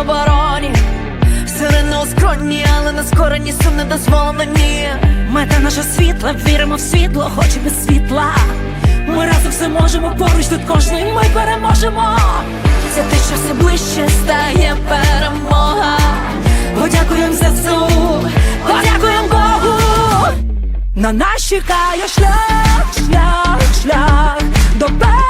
обороні. Сирени у скроні, але на скорені сум не дозволено ні. Мета наша світла, віримо в світло, хоч без світла. Ми разом все можемо, поруч тут кожний ми переможемо. Це те, що все ближче стає перемога. Подякуємо за ЗСУ, подякуємо Богу. На нас чекає шлях, шлях, шлях до перемоги.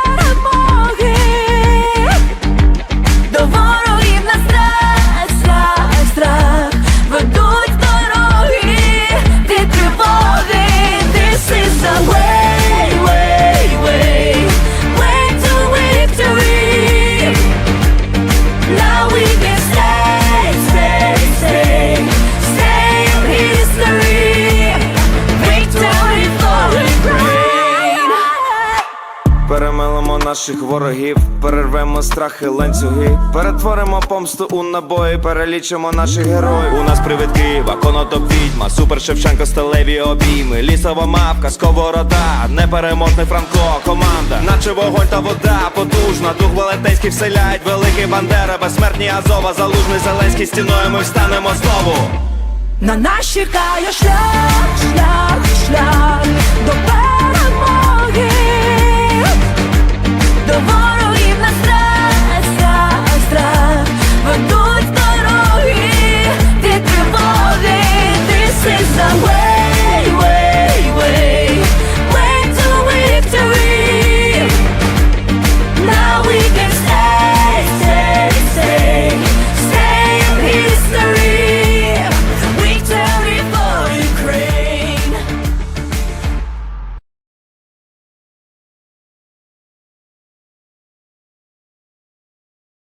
Наших ворогів, перервемо страхи, ланцюги, перетворимо помсту у набої, перелічимо наших героїв. У нас привид Києва, конотоп відьма, супер Шевченко, сталеві обійми, лісова мавка, сковорода, непереможний Франко, команда, наче вогонь та вода, потужна, дух велетенський вселяють, великий Бандера, безсмертні Азова, залужний Зеленський, стіною ми встанемо знову. На нас чекає шлях,